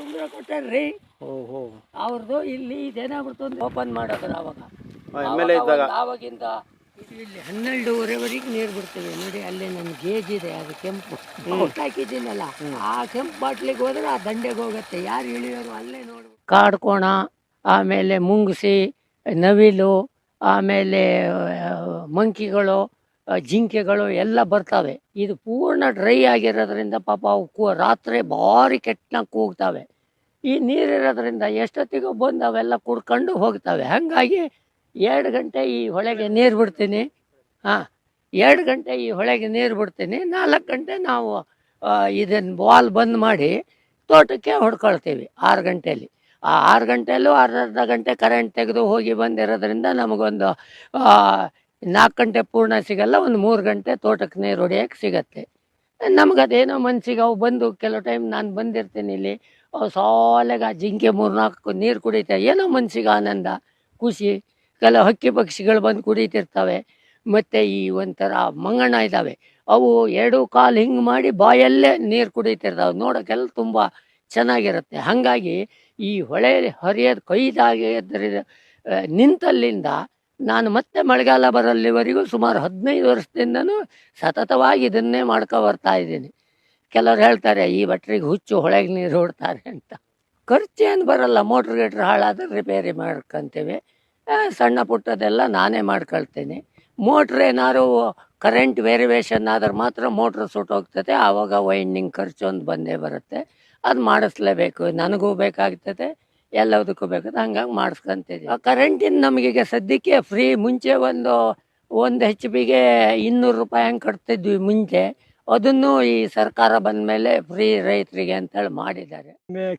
ಸಾವಿರ ಕೊಟ್ಟಾರ್ರಿ ಓಹೋ ಅವ್ರದ್ದು ಇಲ್ಲಿ ಇದೇನಾಗ್ಬಿಡ್ತು ಅಂದ್ರೆ ಓಪನ್ ಮಾಡೋದ್ರ ಅವಾಗ ಆಮೇಲೆ ಇದ್ದಾಗ. ಆವಾಗಿಂದ ಇದು ಇಲ್ಲಿ ಹನ್ನೆರಡೂವರೆವರೆಗೆ ನೀರು ಬಿಡ್ತೀವಿ. ನೋಡಿ ಅಲ್ಲಿ ನನ್ನ ಗೇಜ್ ಇದೆ ಅದು ಕೆಂಪು. ಹಾಕಿದ್ದೀನಲ್ಲ ಆ ಕೆಂಪು ಬಾಟ್ಲಿಗೆ ಹೋದ್ರೆ ಆ ದಂಡೆಗೆ ಹೋಗುತ್ತೆ. ಯಾರು ಇಳಿಯೋರು ಅಲ್ಲೇ ನೋಡು ಕಾಡ್ಕೋಣ ಆಮೇಲೆ ಮುಂಗ್ಸಿ ನವಿಲು ಆಮೇಲೆ ಮಂಕಿಗಳು ಜಿಂಕೆಗಳು ಎಲ್ಲ ಬರ್ತವೆ. ಇದು ಪೂರ್ಣ ಡ್ರೈ ಆಗಿರೋದ್ರಿಂದ ಪಾಪ ಅವು ಕೂ- ರಾತ್ರಿ ಭಾರಿ ಕೆಟ್ಟನಾಗ ಕೂಗ್ತವೆ. ಈ ನೀರಿರೋದ್ರಿಂದ ಎಷ್ಟೊತ್ತಿಗೂ ಬಂದು ಅವೆಲ್ಲ ಕುಡ್ಕೊಂಡು ಹೋಗ್ತವೆ. ಹಾಗಾಗಿ ಎರಡು ಗಂಟೆ ಈ ಹೊಳೆಗೆ ನೀರು ಬಿಡ್ತೀನಿ. ಹಾಂ, ಎರಡು ಗಂಟೆ ಈ ಹೊಳೆಗೆ ನೀರು ಬಿಡ್ತೀನಿ. ನಾಲ್ಕು ಗಂಟೆ ನಾವು ಇದನ್ನು ಬಾಲ್ ಬಂದ್ ಮಾಡಿ ತೋಟಕ್ಕೆ ಹೊಡ್ಕೊಳ್ತೀವಿ ಆರು ಗಂಟೆಯಲ್ಲಿ ಆ ಆರು ಗಂಟೆಯಲ್ಲೂ ಅರ್ಧ ಅರ್ಧ ಗಂಟೆ ಕರೆಂಟ್ ತೆಗೆದು ಹೋಗಿ ಬಂದಿರೋದ್ರಿಂದ ನಮಗೊಂದು ನಾಲ್ಕು ಗಂಟೆ ಪೂರ್ಣ ಸಿಗಲ್ಲ, ಒಂದು ಮೂರು ಗಂಟೆ ತೋಟಕ್ಕೆ ನೀರು ಹೊಡಿಯೋಕೆ ಸಿಗತ್ತೆ. ನಮಗದೇನೋ ಮನ್ಸಿಗೆ, ಅವು ಬಂದು ಕೆಲವು ಟೈಮ್ ನಾನು ಬಂದಿರ್ತೀನಿ ಇಲ್ಲಿ, ಅವು ಸಾಲಾಗ ಜಿಂಕೆ ಮೂರು ನಾಲ್ಕು ನೀರು ಕುಡಿತಾವೆ ಏನೋ ಮನಸ್ಸಿಗೆ ಆನಂದ, ಖುಷಿ. ಕೆಲವು ಹಕ್ಕಿ ಪಕ್ಷಿಗಳು ಬಂದು ಕುಡಿತಿರ್ತವೆ, ಮತ್ತು ಈ ಒಂಥರ ಮಂಗಣ್ಣ ಇದ್ದಾವೆ ಅವು ಎರಡು ಕಾಲು ಹಿಂಗೆ ಮಾಡಿ ಬಾಯಲ್ಲೇ ನೀರು ಕುಡಿತಿರ್ತಾವೆ ನೋಡೋಕ್ಕೆಲ್ಲ ತುಂಬ ಚೆನ್ನಾಗಿರುತ್ತೆ. ಹಾಗಾಗಿ ಈ ಹೊಳೆ ಹರಿಯೋದು ಕೈದಾಗಿದ್ದರಿಂದ ನಿಂತಲ್ಲಿಂದ ನಾನು ಮತ್ತೆ ಮಳೆಗಾಲ ಬರಲ್ಲಿವರೆಗೂ ಸುಮಾರು ಹದಿನೈದು ವರ್ಷದಿಂದನೂ ಸತತವಾಗಿ ಇದನ್ನೇ ಮಾಡ್ಕೊ ಬರ್ತಾ ಇದ್ದೀನಿ. ಕೆಲವ್ರು ಹೇಳ್ತಾರೆ, ಈ ಬಟ್ರಿಗೆ ಹುಚ್ಚು ಹೊಳೆಗೆ ನೀರು ಹೊಡ್ತಾರೆ ಅಂತ. ಖರ್ಚೇನು ಬರಲ್ಲ, ಮೋಟ್ರ್ ಗೀಟ್ರ್ ಹಾಳಾದ್ರೆ ರಿಪೇರಿ ಮಾಡ್ಕೊತೀವಿ. ಸಣ್ಣ ಪುಟ್ಟದೆಲ್ಲ ನಾನೇ ಮಾಡ್ಕೊಳ್ತೀನಿ. ಮೋಟ್ರ್ ಏನಾದ್ರು ಕರೆಂಟ್ ವೇರಿವೇಷನ್ ಆದ್ರೆ ಮಾತ್ರ ಮೋಟ್ರ್ ಸುಟ್ಟೋಗ್ತದೆ ಆವಾಗ ವೈಂಡಿಂಗ್ ಖರ್ಚು ಒಂದು ಬಂದೇ ಬರುತ್ತೆ. ಅದು ಮಾಡಿಸ್ಲೇಬೇಕು, ನನಗೂ ಬೇಕಾಗ್ತದೆ. ಎಲ್ಲದಕ್ಕೂ ಬೇಕಾದ ಹಂಗಾಗಿ ಮಾಡಿಸ್ಕೊಂತಿದ್ವಿ. ಕರೆಂಟಿನ ನಮಗೀಗ ಸದ್ಯಕ್ಕೆ ಫ್ರೀ ಮುಂಚೆ ಒಂದು ಒಂದು ಹೆಚ್ ಬಿಗೆ ಇನ್ನೂರು ರೂಪಾಯಿ ಹಂಗೆ ಕಟ್ತಿದ್ವಿ ಮುಂಚೆ. ಅದನ್ನು ಈ ಸರ್ಕಾರ ಬಂದ ಮೇಲೆ ಫ್ರೀ ರೈತರಿಗೆ ಅಂತೇಳಿ ಮಾಡಿದ್ದಾರೆ.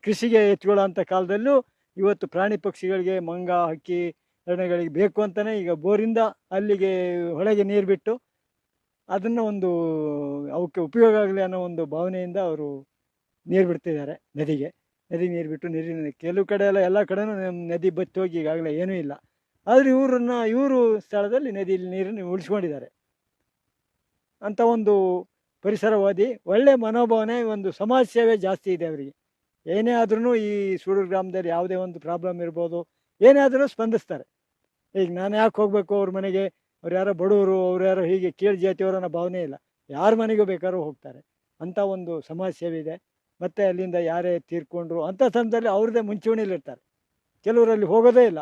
ಕೃಷಿಗೆ ಹೆಚ್ಚುಗಳಂತ ಕಾಲದಲ್ಲೂ ಇವತ್ತು ಪ್ರಾಣಿ ಪಕ್ಷಿಗಳಿಗೆ ಮಂಗ ಹಕ್ಕಿ ಎರಡನೆಗಳಿಗೆ ಬೇಕು ಅಂತಲೇ ಈಗ ಬೋರಿಂದ ಅಲ್ಲಿಗೆ ಹೊಳೆಗೆ ನೀರು ಬಿಟ್ಟು ಅದನ್ನು ಒಂದು ಅವಕ್ಕೆ ಉಪಯೋಗ ಆಗಲಿ ಅನ್ನೋ ಒಂದು ಭಾವನೆಯಿಂದ ಅವರು ನೀರು ಬಿಡ್ತಿದ್ದಾರೆ ನದಿಗೆ. ನದಿ ನೀರು ಬಿಟ್ಟು ನೀರಿನ ಕೆಲವು ಕಡೆ ಎಲ್ಲ ಎಲ್ಲ ಕಡೆನೂ ನದಿ ಬತ್ತಿ ಹೋಗಿ ಈಗಾಗಲೇ ಏನೂ ಇಲ್ಲ. ಆದರೆ ಇವರನ್ನ, ಇವರು ಸ್ಥಳದಲ್ಲಿ ನದಿಯಲ್ಲಿ ನೀರನ್ನು ಉಳಿಸ್ಕೊಂಡಿದ್ದಾರೆ. ಅಂತ ಒಂದು ಪರಿಸರವಾದಿ, ಒಳ್ಳೆ ಮನೋಭಾವನೆ, ಒಂದು ಸಮಾಜ ಸೇವೆ ಜಾಸ್ತಿ ಇದೆ ಅವರಿಗೆ. ಏನೇ ಆದ್ರೂ ಈ ಸೂಡೂರು ಗ್ರಾಮದಲ್ಲಿ ಯಾವುದೇ ಒಂದು ಪ್ರಾಬ್ಲಮ್ ಇರ್ಬೋದು, ಏನೇ ಆದರೂ ಸ್ಪಂದಿಸ್ತಾರೆ. ಈಗ ನಾನು ಯಾಕೆ ಹೋಗಬೇಕು ಅವ್ರ ಮನೆಗೆ? ಅವ್ರು ಯಾರೋ ಬಡವರು, ಅವ್ರು ಯಾರೋ ಹೀಗೆ ಕೀಳು ಜಾತಿಯವರು ಅನ್ನೋ ಭಾವನೆ ಇಲ್ಲ. ಯಾರ ಮನೆಗೂ ಬೇಕಾದ್ರೂ ಹೋಗ್ತಾರೆ. ಅಂಥ ಒಂದು ಸಮಾಜ ಸೇವೆ ಇದೆ. ಮತ್ತು ಅಲ್ಲಿಂದ ಯಾರೇ ತೀರ್ಕೊಂಡ್ರು ಅಂಥ ಸಂದರ್ಭದಲ್ಲಿ ಅವ್ರದ್ದೇ ಮುಂಚೂಣಿಲಿರ್ತಾರೆ ಕೆಲವರಲ್ಲಿ ಹೋಗೋದೇ ಇಲ್ಲ.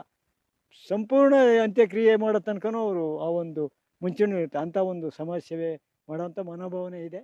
ಸಂಪೂರ್ಣ ಅಂತ್ಯಕ್ರಿಯೆ ಮಾಡೋ ತನಕನೂ ಅವರು ಆ ಒಂದು ಮುಂಚೂಣಿ ಇರುತ್ತೆ ಅಂಥ ಒಂದು ಸಮಾಜ ಸೇವೆ ಮಾಡೋವಂಥ ಮನೋಭಾವನೆ ಇದೆ.